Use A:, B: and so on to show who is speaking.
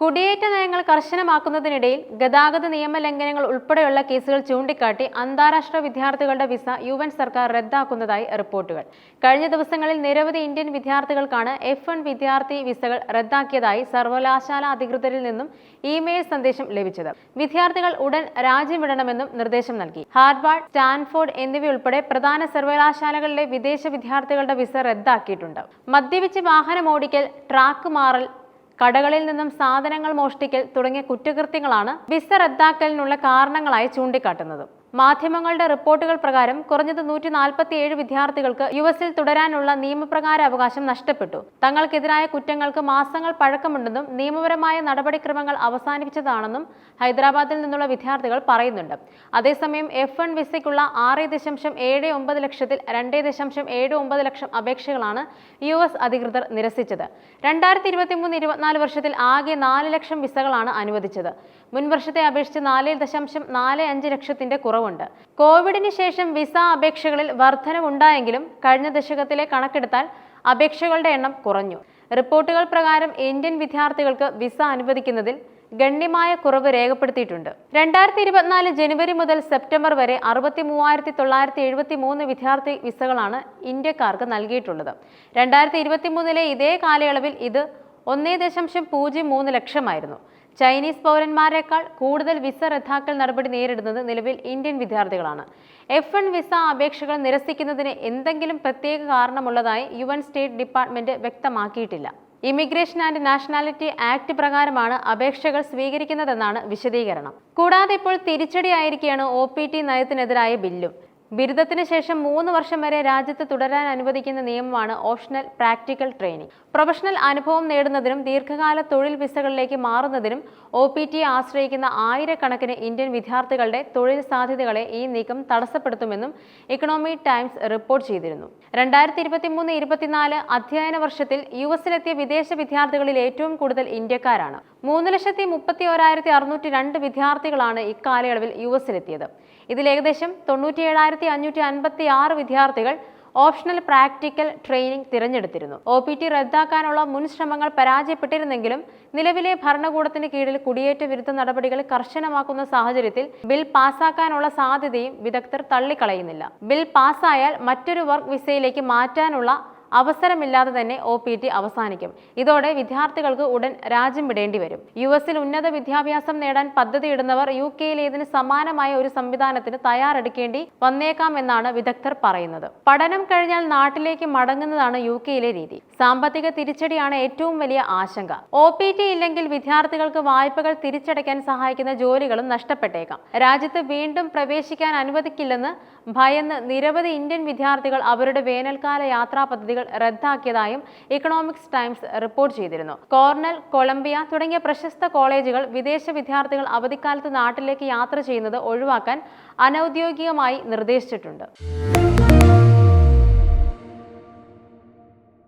A: കുടിയേറ്റ നയങ്ങൾ കർശനമാക്കുന്നതിനിടയിൽ ഗതാഗത നിയമ ലംഘനങ്ങൾ ഉൾപ്പെടെയുള്ള കേസുകൾ ചൂണ്ടിക്കാട്ടി അന്താരാഷ്ട്ര വിദ്യാർത്ഥികളുടെ വിസ യു എൻ സർക്കാർ റദ്ദാക്കുന്നതായി റിപ്പോർട്ടുകൾ. കഴിഞ്ഞ ദിവസങ്ങളിൽ നിരവധി ഇന്ത്യൻ വിദ്യാർത്ഥികൾക്കാണ് എഫ് വിദ്യാർത്ഥി വിസകൾ റദ്ദാക്കിയതായി സർവകലാശാല അധികൃതരിൽ നിന്നും ഇമെയിൽ സന്ദേശം ലഭിച്ചത്. വിദ്യാർത്ഥികൾ ഉടൻ രാജ്യം വിടണമെന്നും നിർദ്ദേശം നൽകി. ഹാർവാർഡ് സ്റ്റാൻഫോർഡ് എന്നിവയുൾപ്പെടെ പ്രധാന സർവകലാശാലകളിലെ വിദേശ വിദ്യാർത്ഥികളുടെ വിസ റദ്ദാക്കിയിട്ടുണ്ട്. മദ്യപിച്ച് വാഹനമോടിക്കൽ ട്രാക്ക് മാറൽ കടകളിൽ നിന്നും സാധനങ്ങൾ മോഷ്ടിക്കൽ തുടങ്ങിയ കുറ്റകൃത്യങ്ങളാണ് വിസ റദ്ദാക്കലിനുള്ള കാരണങ്ങളായി ചൂണ്ടിക്കാട്ടുന്നത്. മാധ്യമങ്ങളുടെ റിപ്പോർട്ടുകൾ പ്രകാരം കുറഞ്ഞത് നൂറ്റി നാൽപ്പത്തിയേഴ് വിദ്യാർത്ഥികൾക്ക് യു എസിൽ തുടരാനുള്ള നിയമപ്രകാര അവകാശം നഷ്ടപ്പെട്ടു. തങ്ങൾക്കെതിരായ കുറ്റങ്ങൾക്ക് മാസങ്ങൾ പഴക്കമുണ്ടെന്നും നിയമപരമായ നടപടിക്രമങ്ങൾ അവസാനിപ്പിച്ചതാണെന്നും ഹൈദരാബാദിൽ നിന്നുള്ള വിദ്യാർത്ഥികൾ പറയുന്നുണ്ട്. അതേസമയം എഫ് വിസയ്ക്കുള്ള ആറ് ദശാംശം ഏഴ് ഒമ്പത് ലക്ഷത്തിൽ രണ്ട് ദശാംശം ഏഴ് ഒമ്പത് ലക്ഷം അപേക്ഷകളാണ് യു എസ് അധികൃതർ നിരസിച്ചത്. രണ്ടായിരത്തി ഇരുപത്തി മൂന്ന് ഇരുപത്തിനാല് വർഷത്തിൽ ആകെ നാല് ലക്ഷം വിസകളാണ് അനുവദിച്ചത്. മുൻ വർഷത്തെ അപേക്ഷിച്ച് നാല് ദശാംശം നാല് അഞ്ച് ലക്ഷത്തിന്റെ കുറവുണ്ട്. കോവിഡിന് ശേഷം വിസ അപേക്ഷകളിൽ വർധനവുണ്ടായെങ്കിലും കഴിഞ്ഞ ദശകത്തിലെ കണക്കെടുത്താൽ അപേക്ഷകളുടെ എണ്ണം കുറഞ്ഞു. റിപ്പോർട്ടുകൾ പ്രകാരം ഇന്ത്യൻ വിദ്യാർത്ഥികൾക്ക് വിസ അനുവദിക്കുന്നതിൽ ഗണ്യമായ കുറവ് രേഖപ്പെടുത്തിയിട്ടുണ്ട്. രണ്ടായിരത്തി ഇരുപത്തിനാല് ജനുവരി മുതൽ സെപ്റ്റംബർ വരെ അറുപത്തി മൂവായിരത്തി തൊള്ളായിരത്തി എഴുപത്തി മൂന്ന് വിദ്യാർത്ഥി വിസകളാണ് ഇന്ത്യക്കാർക്ക് നൽകിയിട്ടുള്ളത്. രണ്ടായിരത്തി ഇരുപത്തി മൂന്നിലെ ഇതേ കാലയളവിൽ ഇത് ഒന്നേ ദശാംശം പൂജ്യം മൂന്ന് ലക്ഷമായിരുന്നു. ചൈനീസ് പൗരന്മാരെക്കാൾ കൂടുതൽ വിസ റദ്ദാക്കൽ നടപടി നേരിടുന്നത് നിലവിൽ ഇന്ത്യൻ വിദ്യാർത്ഥികളാണ്. എഫ് എൺ വിസ അപേക്ഷകൾ നിരസിക്കുന്നതിന് എന്തെങ്കിലും പ്രത്യേക കാരണമുള്ളതായി യു എൻ സ്റ്റേറ്റ് ഡിപ്പാർട്ട്മെന്റ് വ്യക്തമാക്കിയിട്ടില്ല. ഇമിഗ്രേഷൻ ആൻഡ് നാഷണാലിറ്റി ആക്ട് പ്രകാരമാണ് അപേക്ഷകൾ സ്വീകരിക്കുന്നതെന്നാണ് വിശദീകരണം. കൂടാതെ ഇപ്പോൾ തിരിച്ചടിയായിരിക്കെയാണ് ഒ പി ടി നയത്തിനെതിരായ ബില്ലും. ബിരുദത്തിന് ശേഷം മൂന്ന് വർഷം വരെ രാജ്യത്ത് തുടരാൻ അനുവദിക്കുന്ന നിയമമാണ് ഓപ്ഷണൽ പ്രാക്ടിക്കൽ ട്രെയിനിങ്. പ്രൊഫഷണൽ അനുഭവം നേടുന്നതിനും ദീർഘകാല തൊഴിൽ വിസകളിലേക്ക് മാറുന്നതിനും ഒ പി ടിയെ ആശ്രയിക്കുന്ന ആയിരക്കണക്കിന് ഇന്ത്യൻ വിദ്യാർത്ഥികളുടെ തൊഴിൽ സാധ്യതകളെ ഈ നീക്കം തടസ്സപ്പെടുത്തുമെന്നും ഇക്കണോമി ടൈംസ് റിപ്പോർട്ട് ചെയ്തിരുന്നു. രണ്ടായിരത്തി ഇരുപത്തി മൂന്ന് ഇരുപത്തിനാല് അധ്യയന വർഷത്തിൽ യു എസിലെത്തിയ വിദേശ വിദ്യാർത്ഥികളിൽ ഏറ്റവും കൂടുതൽ ഇന്ത്യക്കാരാണ്. മൂന്ന് ലക്ഷത്തി മുപ്പത്തി ഒരായിരത്തി അറുന്നൂറ്റി രണ്ട് വിദ്യാർത്ഥികളാണ് ഇക്കാലയളവിൽ യു എസിലെത്തിയത്. ഇതിൽ ഏകദേശം തൊണ്ണൂറ്റി ഏഴായിരത്തി അഞ്ഞൂറ്റി അൻപത്തി ആറ് വിദ്യാർത്ഥികൾ ഓപ്ഷണൽ പ്രാക്ടിക്കൽ ട്രെയിനിംഗ് തിരഞ്ഞെടുത്തിരുന്നു. ഒ പി ടി റദ്ദാക്കാനുള്ള മുൻ ശ്രമങ്ങൾ പരാജയപ്പെട്ടിരുന്നെങ്കിലും നിലവിലെ ഭരണകൂടത്തിന് കീഴിൽ കുടിയേറ്റ വിരുദ്ധ നടപടികൾ കർശനമാക്കുന്ന സാഹചര്യത്തിൽ ബിൽ പാസാക്കാനുള്ള സാധ്യതയും വിദഗ്ധർ തള്ളിക്കളയുന്നില്ല. ബിൽ പാസായാൽ മറ്റൊരു വർക്ക് വിസയിലേക്ക് മാറ്റാനുള്ള അവസരമില്ലാതെ തന്നെ ഒ പി ടി അവസാനിക്കും. ഇതോടെ വിദ്യാർത്ഥികൾക്ക് ഉടൻ രാജ്യം വിടേണ്ടി വരും. യു എസിൽ ഉന്നത വിദ്യാഭ്യാസം നേടാൻ പദ്ധതിയിടുന്നവർ യു കെയിലേതിന് സമാനമായ ഒരു സംവിധാനത്തിന് തയ്യാറെടുക്കേണ്ടി വന്നേക്കാം എന്നാണ് വിദഗ്ധർ പറയുന്നത്. പഠനം കഴിഞ്ഞാൽ നാട്ടിലേക്ക് മടങ്ങുന്നതാണ് യു കെയിലെ രീതി. സാമ്പത്തിക തിരിച്ചടിയാണ് ഏറ്റവും വലിയ ആശങ്ക. ഒ പി ടി ഇല്ലെങ്കിൽ വിദ്യാർത്ഥികൾക്ക് വായ്പകൾ തിരിച്ചടയ്ക്കാൻ സഹായിക്കുന്ന ജോലികളും നഷ്ടപ്പെട്ടേക്കാം. രാജ്യത്ത് വീണ്ടും പ്രവേശിക്കാൻ അനുവദിക്കില്ലെന്ന് ഭയന്ന് നിരവധി ഇന്ത്യൻ വിദ്യാർത്ഥികൾ അവരുടെ വേനൽക്കാല യാത്രാ പദ്ധതികൾ റദ്ദാക്കിയതായും ഇക്കണോമിക്സ് ടൈംസ് റിപ്പോർട്ട് ചെയ്തിരുന്നു. കോർണൽ കൊളംബിയ തുടങ്ങിയ പ്രശസ്ത കോളേജുകൾ വിദേശ വിദ്യാർത്ഥികൾ അവധിക്കാലത്ത് നാട്ടിലേക്ക് യാത്ര ചെയ്യുന്നത് ഒഴിവാക്കാൻ അനൌദ്യോഗികമായി നിർദ്ദേശിച്ചിട്ടുണ്ട്.